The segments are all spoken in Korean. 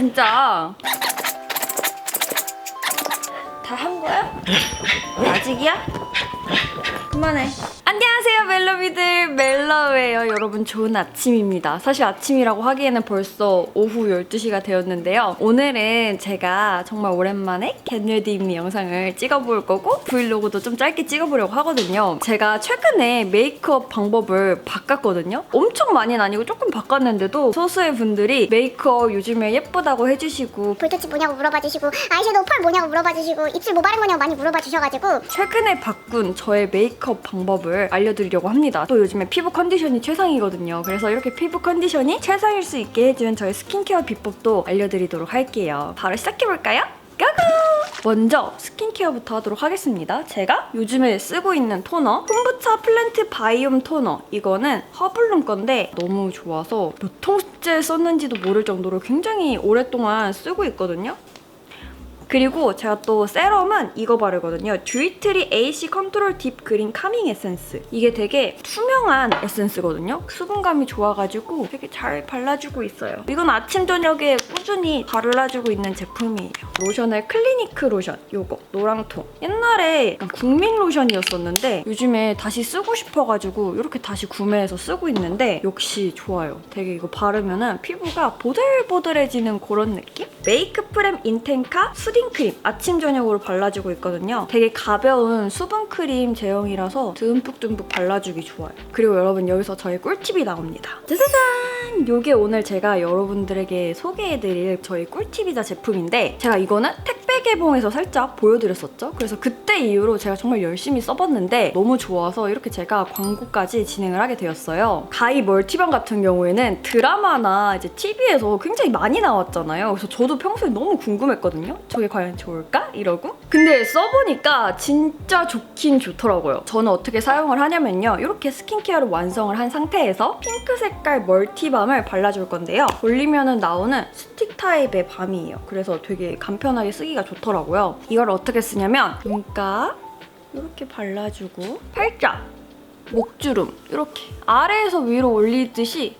진짜. 다 한 거야? 아직이야? 그만해. 멜로비들 멜로웨요 여러분 좋은 아침입니다. 사실 아침이라고 하기에는 벌써 오후 12시가 되었는데요. 오늘은 제가 정말 오랜만에 겟레디미 영상을 찍어볼 거고 브이로그도 좀 짧게 찍어보려고 하거든요. 제가 최근에 메이크업 방법을 바꿨거든요. 엄청 많이는 아니고 조금 바꿨는데도 소수의 분들이 메이크업 요즘에 예쁘다고 해주시고 볼터치 뭐냐고 물어봐 주시고 아이섀도우 펄 뭐냐고 물어봐 주시고 입술 뭐 바른 거냐고 많이 물어봐 주셔가지고 최근에 바꾼 저의 메이크업 방법을 알려드리려고 합니다. 또 요즘에 피부 컨디션이 최상이거든요. 그래서 이렇게 피부 컨디션이 최상일 수 있게 해주는 저의 스킨케어 비법도 알려드리도록 할게요. 바로 시작해볼까요? 고고! 먼저 스킨케어부터 하도록 하겠습니다. 제가 요즘에 쓰고 있는 토너 콤부차 플랜트 바이옴 토너 이거는 허블룸 건데 너무 좋아서 몇 통째 썼는지도 모를 정도로 굉장히 오랫동안 쓰고 있거든요. 그리고 제가 또 세럼은 이거 바르거든요. 듀이트리 AC 컨트롤 딥 그린 카밍 에센스. 이게 되게 투명한 에센스거든요. 수분감이 좋아가지고 되게 잘 발라주고 있어요. 이건 아침 저녁에 꾸준히 발라주고 있는 제품이에요. 로션을 클리니크 로션. 요거 노랑통. 옛날에 국민 로션이었었는데 요즘에 다시 쓰고 싶어가지고 이렇게 다시 구매해서 쓰고 있는데 역시 좋아요. 되게 이거 바르면은 피부가 보들보들해지는 그런 느낌? 메이크 프렘 인텐카 수딩 크림 아침 저녁으로 발라주고 있거든요. 되게 가벼운 수분 크림 제형이라서 듬뿍듬뿍 발라주기 좋아요. 그리고 여러분 여기서 저의 꿀팁이 나옵니다. 짜자잔! 요게 오늘 제가 여러분들에게 소개해드릴 저희 꿀팁이자 제품인데 제가 이거는 택 배 개봉에서 살짝 보여드렸었죠. 그래서 그때 이후로 제가 정말 열심히 써봤는데 너무 좋아서 이렇게 제가 광고까지 진행을 하게 되었어요. 가이 멀티밤 같은 경우에는 드라마나 이제 TV에서 굉장히 많이 나왔잖아요. 그래서 저도 평소에 너무 궁금했거든요. 저게 과연 좋을까? 이러고. 근데 써보니까 진짜 좋긴 좋더라고요. 저는 어떻게 사용을 하냐면요. 이렇게 스킨케어를 완성을 한 상태에서 핑크 색깔 멀티밤을 발라줄 건데요. 올리면은 나오는 스틱 타입의 밤이에요. 그래서 되게 간편하게 쓰기가 좋더라고요. 이걸 어떻게 쓰냐면 눈가 이렇게 발라주고 팔자 목주름 이렇게 아래에서 위로 올리듯이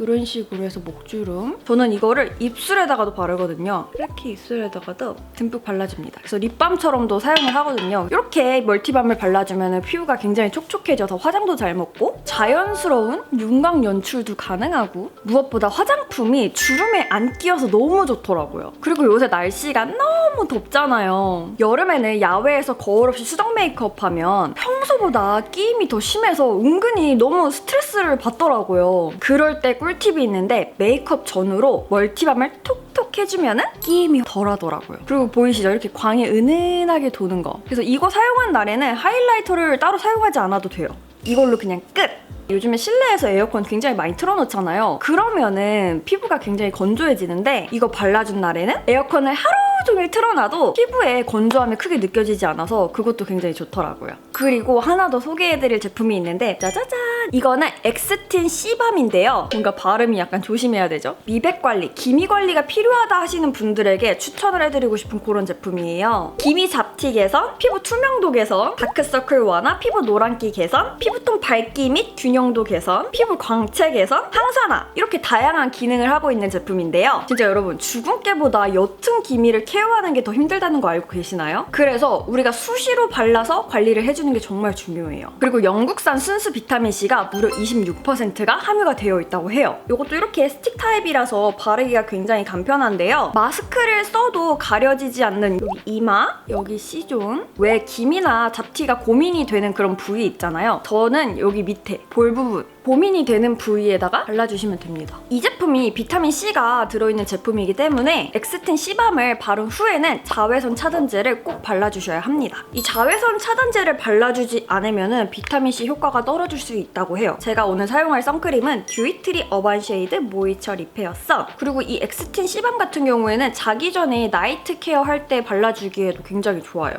이런 식으로 해서 목주름. 저는 이거를 입술에다가도 바르거든요. 이렇게 입술에다가도 듬뿍 발라줍니다. 그래서 립밤처럼도 사용을 하거든요. 이렇게 멀티밤을 발라주면 피부가 굉장히 촉촉해져서 화장도 잘 먹고 자연스러운 윤곽 연출도 가능하고 무엇보다 화장품이 주름에 안 끼어서 너무 좋더라고요. 그리고 요새 날씨가 너무 덥잖아요. 여름에는 야외에서 거울 없이 수정 메이크업 하면 평소보다 끼임이 더 심해서 은근히 너무 스트레스를 받더라고요. 그럴 때 꿀 팁이 있는데 메이크업 전후로 멀티밤을 톡톡 해주면 끼임이 덜하더라고요. 그리고 보이시죠? 이렇게 광이 은은하게 도는 거. 그래서 이거 사용한 날에는 하이라이터를 따로 사용하지 않아도 돼요. 이걸로 그냥 끝! 요즘에 실내에서 에어컨 굉장히 많이 틀어놓잖아요. 그러면은 피부가 굉장히 건조해지는데 이거 발라준 날에는 에어컨을 하루 종일 틀어놔도 피부에 건조함이 크게 느껴지지 않아서 그것도 굉장히 좋더라고요. 그리고 하나 더 소개해드릴 제품이 있는데 짜자잔! 이거는 엑스틴 C밤인데요. 뭔가 발음이 약간 조심해야 되죠? 미백 관리, 기미 관리가 필요하다 하시는 분들에게 추천을 해드리고 싶은 그런 제품이에요. 기미 잡티 개선, 피부 투명도 개선, 다크서클 완화, 피부 노란기 개선, 피부톤 밝기 및 균형도 개선, 피부 광채 개선, 항산화 이렇게 다양한 기능을 하고 있는 제품인데요. 진짜 여러분 주근깨보다 옅은 기미를 케어하는 게 더 힘들다는 거 알고 계시나요? 그래서 우리가 수시로 발라서 관리를 해주는 게 정말 중요해요. 그리고 영국산 순수 비타민 C가 무려 26%가 함유가 되어 있다고 해요. 이것도 이렇게 스틱 타입이라서 바르기가 굉장히 간편한데요. 마스크를 써도 가려지지 않는 여기 이마, 여기 C존, 왜 기미나 잡티가 고민이 되는 그런 부위 있잖아요. 저는 여기 밑에 볼 부분 고민이 되는 부위에다가 발라주시면 됩니다. 이 제품이 비타민 C가 들어있는 제품이기 때문에 엑스틴 C밤을 바른 후에는 자외선 차단제를 꼭 발라주셔야 합니다. 이 자외선 차단제를 발라주지 않으면 비타민 C 효과가 떨어질 수 있다고 해요. 제가 오늘 사용할 선크림은 듀이트리 어반 쉐이드 모이처 리페어 선 그리고 이 엑스틴 C밤 같은 경우에는 자기 전에 나이트 케어 할 때 발라주기에도 굉장히 좋아요.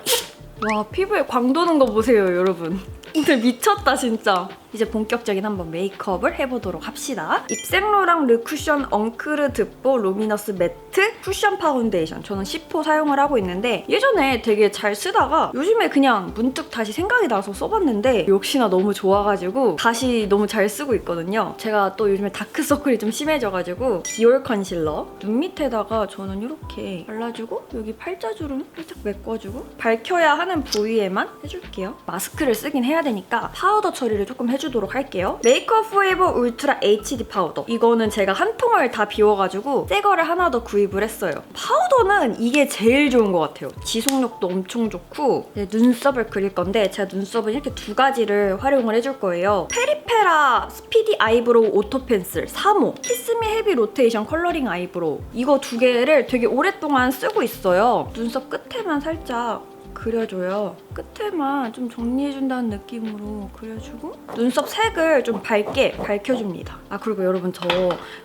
와 피부에 광 도는 거 보세요 여러분. 근데 미쳤다 진짜. 이제 본격적인 한번 메이크업을 해보도록 합시다. 입생로랑 르쿠션 엉크르 드뽀 루미너스 매트 쿠션 파운데이션. 저는 10호 사용을 하고 있는데 예전에 되게 잘 쓰다가 요즘에 그냥 문득 다시 생각이 나서 써봤는데 역시나 너무 좋아가지고 다시 너무 잘 쓰고 있거든요. 제가 또 요즘에 다크서클이 좀 심해져가지고 디올 컨실러 눈 밑에다가 저는 이렇게 발라주고 여기 팔자주름 살짝 메꿔주고 밝혀야 하는 부위에만 해줄게요. 마스크를 쓰긴 해야 되니까 파우더 처리를 조금 해주도록 할게요. 메이크업 포에버 울트라 HD 파우더. 이거는 제가 한 통을 다 비워가지고 새 거를 하나 더 구입을 했어요. 파우더는 이게 제일 좋은 것 같아요. 지속력도 엄청 좋고 이제 눈썹을 그릴 건데 제가 눈썹은 이렇게 두 가지를 활용을 해줄 거예요. 페리페라 스피디 아이브로우 오토 펜슬 3호 키스미 헤비 로테이션 컬러링 아이브로우 이거 두 개를 되게 오랫동안 쓰고 있어요. 눈썹 끝에만 살짝 그려줘요. 끝에만 좀 정리해준다는 느낌으로 그려주고 눈썹 색을 좀 밝게 밝혀줍니다. 아 그리고 여러분 저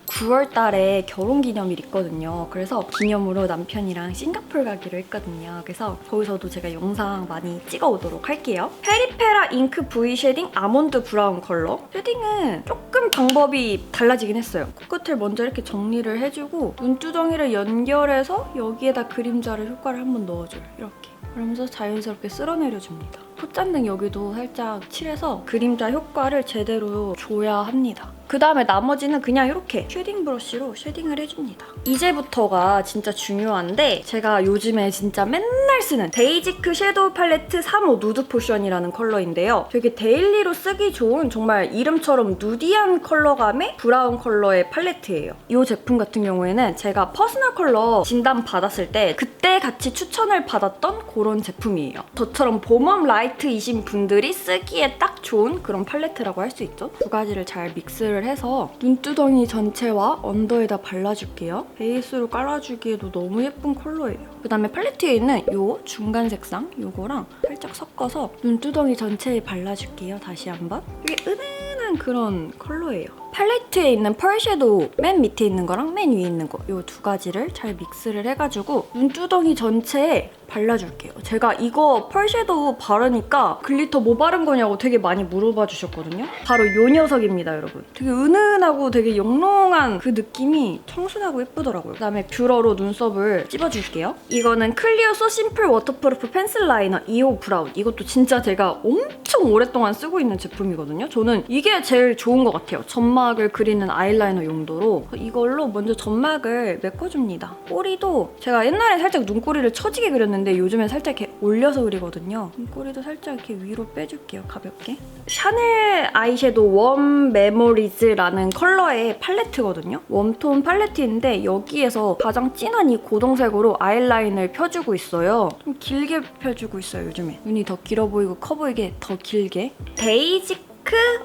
9월 달에 결혼 기념일 있거든요. 그래서 기념으로 남편이랑 싱가폴 가기로 했거든요. 그래서 거기서도 제가 영상 많이 찍어 오도록 할게요. 페리페라 잉크 V 쉐딩 아몬드 브라운 컬러. 쉐딩은 조금 방법이 달라지긴 했어요. 코끝을 먼저 이렇게 정리를 해주고 눈두덩이를 연결해서 여기에다 그림자를 효과를 한번 넣어줘요. 이렇게. 그러면서 자연스럽게 쓸어내려줍니다. 콧잔등 여기도 살짝 칠해서 그림자 효과를 제대로 줘야 합니다. 그 다음에 나머지는 그냥 이렇게 쉐딩 브러쉬로 쉐딩을 해줍니다. 이제부터가 진짜 중요한데 제가 요즘에 진짜 맨날 쓰는 데이지크 섀도우 팔레트 3호 누드 포션이라는 컬러인데요. 되게 데일리로 쓰기 좋은 정말 이름처럼 누디한 컬러감의 브라운 컬러의 팔레트예요. 이 제품 같은 경우에는 제가 퍼스널 컬러 진단 받았을 때 그때 같이 추천을 받았던 그런 제품이에요. 저처럼 봄웜 라이트이신 분들이 쓰기에 딱 좋은 그런 팔레트라고 할 수 있죠. 두 가지를 잘 믹스를 해서 눈두덩이 전체와 언더에다 발라줄게요. 베이스로 깔아주기에도 너무 예쁜 컬러예요. 그다음에 팔레트에 있는 이 중간 색상 이거랑 살짝 섞어서 눈두덩이 전체에 발라줄게요. 다시 한번. 이게 은은한 그런 컬러예요. 팔레트에 있는 펄 섀도우 맨 밑에 있는 거랑 맨 위에 있는 거 이 두 가지를 잘 믹스를 해가지고 눈두덩이 전체에 발라줄게요. 제가 이거 펄 섀도우 바르니까 글리터 뭐 바른 거냐고 되게 많이 물어봐 주셨거든요. 바로 이 녀석입니다, 여러분. 되게 은은하고 되게 영롱한 그 느낌이 청순하고 예쁘더라고요. 그다음에 뷰러로 눈썹을 찝어줄게요. 이거는 클리어 소 심플 워터프루프 펜슬 라이너 2호 브라운. 이것도 진짜 제가 엄청 오랫동안 쓰고 있는 제품이거든요. 저는 이게 제일 좋은 것 같아요. 점막을 그리는 아이라이너 용도로 이걸로 먼저 점막을 메꿔줍니다. 꼬리도 제가 옛날에 살짝 눈꼬리를 처지게 그렸는데 요즘엔 살짝 이렇게 올려서 그리거든요. 눈꼬리도 살짝 이렇게 위로 빼줄게요. 가볍게. 샤넬 아이섀도우 웜 메모리즈라는 컬러의 팔레트거든요. 웜톤 팔레트인데 여기에서 가장 진한 이 고동색으로 아이라인을 펴주고 있어요. 좀 길게 펴주고 있어요, 요즘에. 눈이 더 길어 보이고 커 보이게 더 길게. 베이직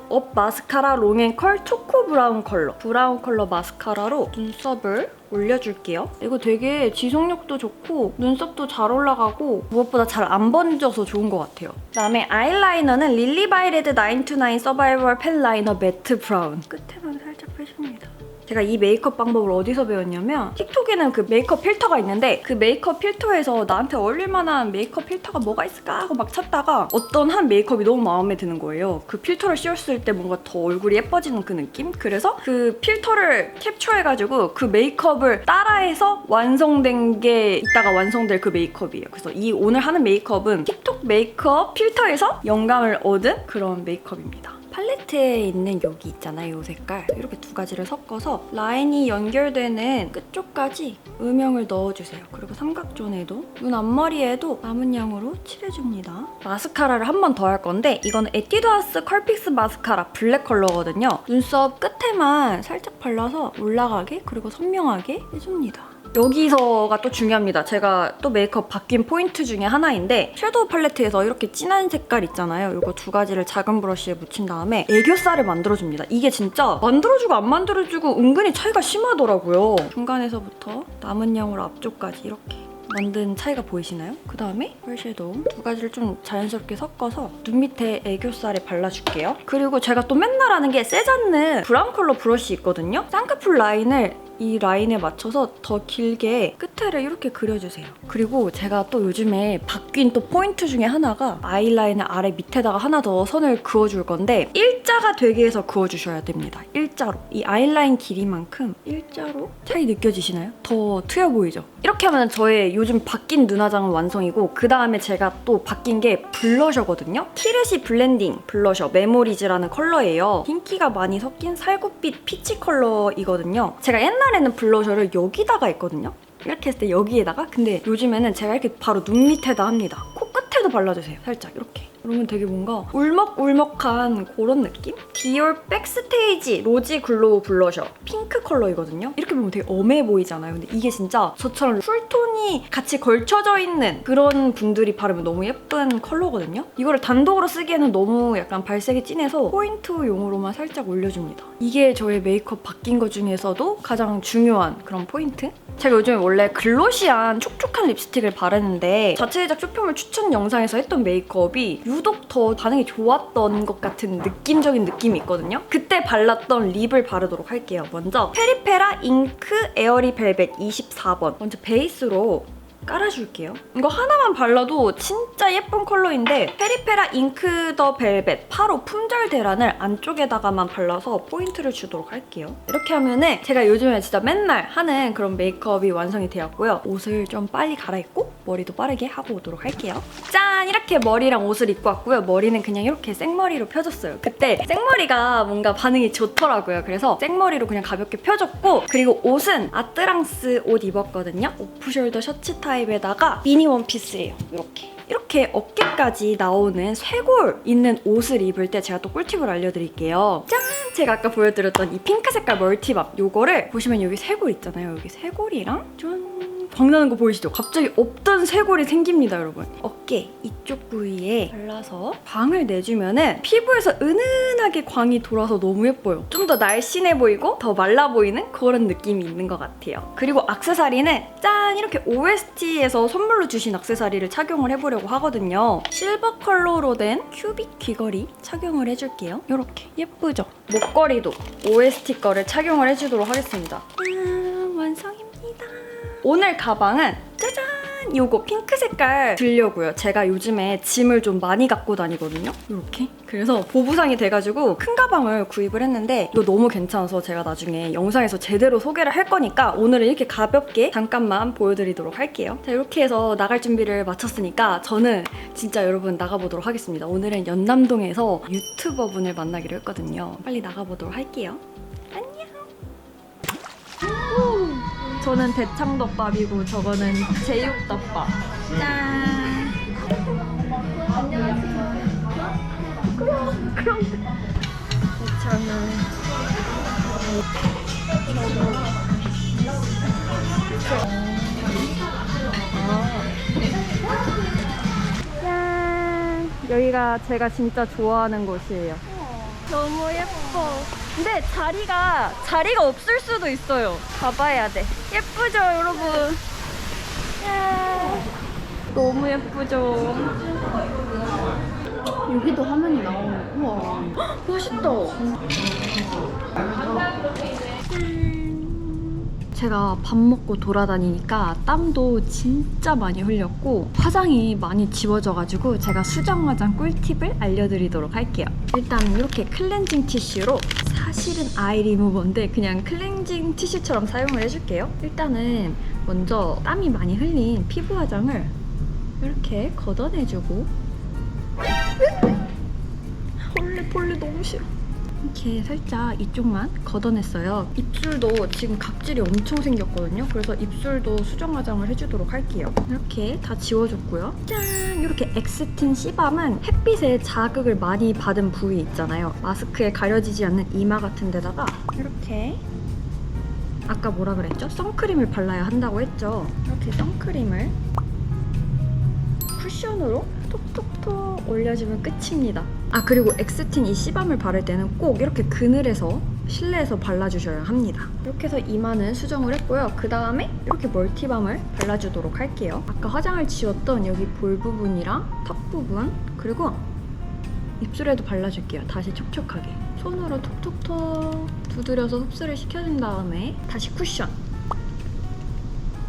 업 마스카라 롱앤컬 초코 브라운 컬러 브라운 컬러 마스카라로 눈썹을 올려줄게요. 이거 되게 지속력도 좋고 눈썹도 잘 올라가고 무엇보다 잘 안 번져서 좋은 것 같아요. 그다음에 아이라이너는 릴리바이레드 929 서바이벌 펜 라이너 매트 브라운 끝에만 살짝 빼줍니다. 제가 이 메이크업 방법을 어디서 배웠냐면 틱톡에는 그 메이크업 필터가 있는데 그 메이크업 필터에서 나한테 어울릴 만한 메이크업 필터가 뭐가 있을까 하고 막 찾다가 어떤 한 메이크업이 너무 마음에 드는 거예요. 그 필터를 씌웠을 때 뭔가 더 얼굴이 예뻐지는 그 느낌? 그래서 그 필터를 캡처해가지고 그 메이크업을 따라해서 완성된 게 이따가 완성될 그 메이크업이에요. 그래서 이 오늘 하는 메이크업은 틱톡 메이크업 필터에서 영감을 얻은 그런 메이크업입니다. 팔레트에 있는 여기 있잖아요, 이 색깔. 이렇게 두 가지를 섞어서 라인이 연결되는 끝쪽까지 음영을 넣어주세요. 그리고 삼각존에도 눈 앞머리에도 남은 양으로 칠해줍니다. 마스카라를 한 번 더 할 건데 이거는 에뛰드하우스 컬픽스 마스카라 블랙 컬러거든요. 눈썹 끝에만 살짝 발라서 올라가게 그리고 선명하게 해줍니다. 여기서가 또 중요합니다. 제가 또 메이크업 바뀐 포인트 중에 하나인데 섀도우 팔레트에서 이렇게 진한 색깔 있잖아요. 이거 두 가지를 작은 브러쉬에 묻힌 다음에 애교살을 만들어줍니다. 이게 진짜 만들어주고 안 만들어주고 은근히 차이가 심하더라고요. 중간에서부터 남은 양으로 앞쪽까지 이렇게 만든 차이가 보이시나요? 그 다음에 펄섀도우 두 가지를 좀 자연스럽게 섞어서 눈 밑에 애교살에 발라줄게요. 그리고 제가 또 맨날 하는 게 세잔느 브라운 컬러 브러쉬 있거든요. 쌍꺼풀 라인을 이 라인에 맞춰서 더 길게 끝에를 이렇게 그려주세요. 그리고 제가 또 요즘에 바뀐 또 포인트 중에 하나가 아이라인을 아래 밑에다가 하나 더 선을 그어줄 건데 일자가 되게 해서 그어주셔야 됩니다. 일자로. 이 아이라인 길이만큼 일자로 차이 느껴지시나요? 더 트여 보이죠? 이렇게 하면 저의 요즘 바뀐 눈화장은 완성이고 그 다음에 제가 또 바뀐 게 블러셔거든요. 키르시 블렌딩 블러셔 메모리즈라는 컬러예요. 흰기가 많이 섞인 살구빛 피치 컬러이거든요. 제가 옛날에는 블러셔를 여기다가 했거든요. 이렇게 했을 때 여기에다가 근데 요즘에는 제가 이렇게 바로 눈 밑에다 합니다. 코끝에도 발라주세요. 살짝 이렇게. 그러면 되게 뭔가 울먹울먹한 그런 느낌? 디올 백스테이지 로지 글로우 블러셔 핑크 컬러이거든요. 이렇게 보면 되게 엄해 보이잖아요. 근데 이게 진짜 저처럼 쿨톤이 같이 걸쳐져 있는 그런 분들이 바르면 너무 예쁜 컬러거든요. 이거를 단독으로 쓰기에는 너무 약간 발색이 진해서 포인트용으로만 살짝 올려줍니다. 이게 저의 메이크업 바뀐 것 중에서도 가장 중요한 그런 포인트? 제가 요즘에 원래 글로시한 촉촉한 립스틱을 바르는데 자체 제작 쇼핑몰 추천 영상에서 했던 메이크업이 유독 더 반응이 좋았던 것 같은 느낌적인 느낌이 있거든요. 그때 발랐던 립을 바르도록 할게요. 먼저 페리페라 잉크 에어리 벨벳 24번. 먼저 베이스로 깔아줄게요. 이거 하나만 발라도 진짜 예쁜 컬러인데 페리페라 잉크 더 벨벳 8호 품절 대란을 안쪽에다가만 발라서 포인트를 주도록 할게요. 이렇게 하면 은 제가 요즘에 진짜 맨날 하는 그런 메이크업이 완성이 되었고요. 옷을 좀 빨리 갈아입고 머리도 빠르게 하고 오도록 할게요. 짠! 이렇게 머리랑 옷을 입고 왔고요. 머리는 그냥 이렇게 생머리로 펴줬어요. 그때 생머리가 뭔가 반응이 좋더라고요. 그래서 생머리로 그냥 가볍게 펴줬고 그리고 옷은 아뜨랑스 옷 입었거든요. 오프숄더 셔츠 타입 에다가 미니 원피스예요. 이렇게. 이렇게 어깨까지 나오는 쇄골 있는 옷을 입을 때 제가 또 꿀팁을 알려드릴게요. 짠! 제가 아까 보여드렸던 이 핑크 색깔 멀티밤 요거를 보시면 여기 쇄골 있잖아요. 여기 쇄골이랑 짠! 광나는 거 보이시죠? 갑자기 없던 쇄골이 생깁니다, 여러분. 어깨 이쪽 부위에 발라서 광을 내주면은 피부에서 은은하게 광이 돌아서 너무 예뻐요. 좀 더 날씬해 보이고 더 말라 보이는 그런 느낌이 있는 것 같아요. 그리고 악세사리는 짠! 이렇게 OST에서 선물로 주신 악세사리를 착용을 해보려고 하거든요. 실버 컬러로 된 큐빅 귀걸이 착용을 해줄게요. 이렇게 예쁘죠? 목걸이도 OST 거를 착용을 해주도록 하겠습니다. 음, 완성입니다. 오늘 가방은 짜잔! 요거 핑크 색깔 들려고요. 제가 요즘에 짐을 좀 많이 갖고 다니거든요. 이렇게. 그래서 보부상이 돼가지고 큰 가방을 구입을 했는데 이거 너무 괜찮아서 제가 나중에 영상에서 제대로 소개를 할 거니까 오늘은 이렇게 가볍게 잠깐만 보여드리도록 할게요. 자 이렇게 해서 나갈 준비를 마쳤으니까 저는 진짜 여러분 나가보도록 하겠습니다. 오늘은 연남동에서 유튜버분을 만나기로 했거든요. 빨리 나가보도록 할게요. 저는 대창덮밥이고 저거는 제육덮밥. 짠. 그럼 그럼. 대창은 짠. 여기가 제가 진짜 좋아하는 곳이에요. 너무 예뻐. 근데 자리가 자리가 없을 수도 있어요. 가봐야 돼. 예쁘죠, 여러분? 야, 너무 예쁘죠. 여기도 화면이 나오네. 우와. 헉, 멋있다. 제가 밥 먹고 돌아다니니까 땀도 진짜 많이 흘렸고 화장이 많이 지워져가지고 제가 수정 화장 꿀팁을 알려드리도록 할게요. 일단 이렇게 클렌징 티슈로 사실은 아이 리무버인데 그냥 클렌징 티슈처럼 사용을 해줄게요. 일단은 먼저 땀이 많이 흘린 피부 화장을 이렇게 걷어내주고 폴레 폴레 너무 싫어. 이렇게 살짝 이쪽만 걷어냈어요. 입술도 지금 각질이 엄청 생겼거든요. 그래서 입술도 수정 화장을 해주도록 할게요. 이렇게 다 지워줬고요. 짠! 이렇게 엑스틴 C밤은 햇빛에 자극을 많이 받은 부위 있잖아요. 마스크에 가려지지 않는 이마 같은 데다가 이렇게 아까 뭐라 그랬죠? 선크림을 발라야 한다고 했죠. 이렇게 선크림을 쿠션으로 톡톡톡 올려주면 끝입니다. 아 그리고 엑스틴 이 C밤을 바를 때는 꼭 이렇게 그늘에서 실내에서 발라주셔야 합니다. 이렇게 해서 이마는 수정을 했고요. 그 다음에 이렇게 멀티밤을 발라주도록 할게요. 아까 화장을 지웠던 여기 볼 부분이랑 턱 부분 그리고 입술에도 발라줄게요. 다시 촉촉하게. 손으로 톡톡톡 두드려서 흡수를 시켜준 다음에 다시 쿠션.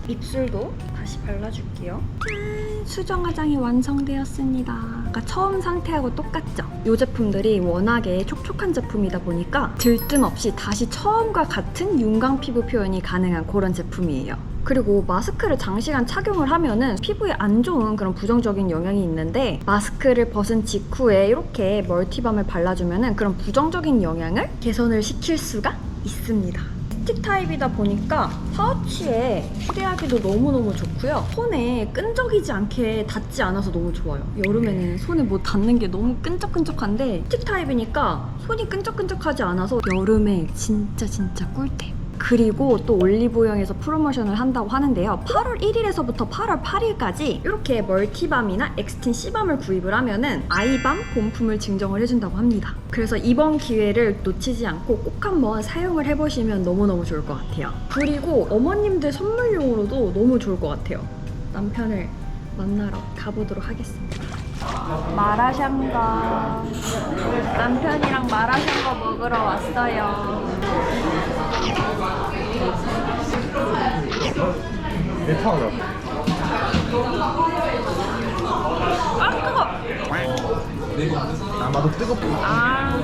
입술도 다시 발라줄게요. 짠! 수정 화장이 완성되었습니다. 아까 처음 상태하고 똑같죠? 이 제품들이 워낙에 촉촉한 제품이다 보니까 들뜸 없이 다시 처음과 같은 윤광 피부 표현이 가능한 그런 제품이에요. 그리고 마스크를 장시간 착용을 하면은 피부에 안 좋은 그런 부정적인 영향이 있는데 마스크를 벗은 직후에 이렇게 멀티밤을 발라주면은 그런 부정적인 영향을 개선을 시킬 수가 있습니다. 스틱 타입이다 보니까 파우치에 휴대하기도 너무너무 좋고요. 손에 끈적이지 않게 닿지 않아서 너무 좋아요. 여름에는 손에 뭐 닿는 게 너무 끈적끈적한데 스틱 타입이니까 손이 끈적끈적하지 않아서 여름에 진짜 진짜 꿀템. 그리고 또 올리브영에서 프로모션을 한다고 하는데요. 8월 1일에서부터 8월 8일까지 이렇게 멀티밤이나 엑스틴 C밤을 구입을 하면은 아이밤 본품을 증정을 해준다고 합니다. 그래서 이번 기회를 놓치지 않고 꼭 한번 사용을 해보시면 너무너무 좋을 것 같아요. 그리고 어머님들 선물용으로도 너무 좋을 것 같아요. 남편을 만나러 가보도록 하겠습니다. 마라샹궈 남편이랑 마라샹궈 먹으러 왔어요. 내 타워요. 아 뜨거. 아마도 뜨겁고. 아.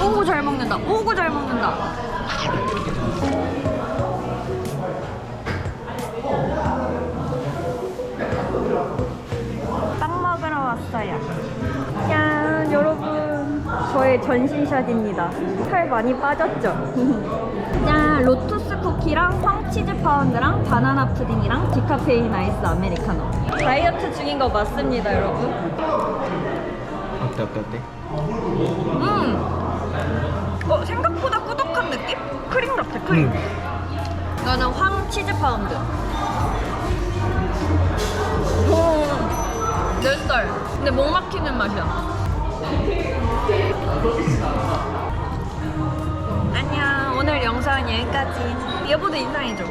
오구 잘 먹는다. 오구 잘 먹는다. 빵 먹으러 왔어요. 짠, 여러분. 저의 전신샷입니다. 살 많이 빠졌죠? 짠, 로투 스 쿠키랑 황치즈 파운드랑 바나나 푸딩이랑 디카페인 아이스 아메리카노. 다이어트 중인 거 맞습니다, 여러분. 어때 어때 어때? 음. 어 생각보다 꾸덕한 느낌? 크림 같아 크림. 이거는 황 치즈 파운드. 오. 내 살. 근데 목 막히는 맛이야. 부산 여기까지. 여보도 인상이죠?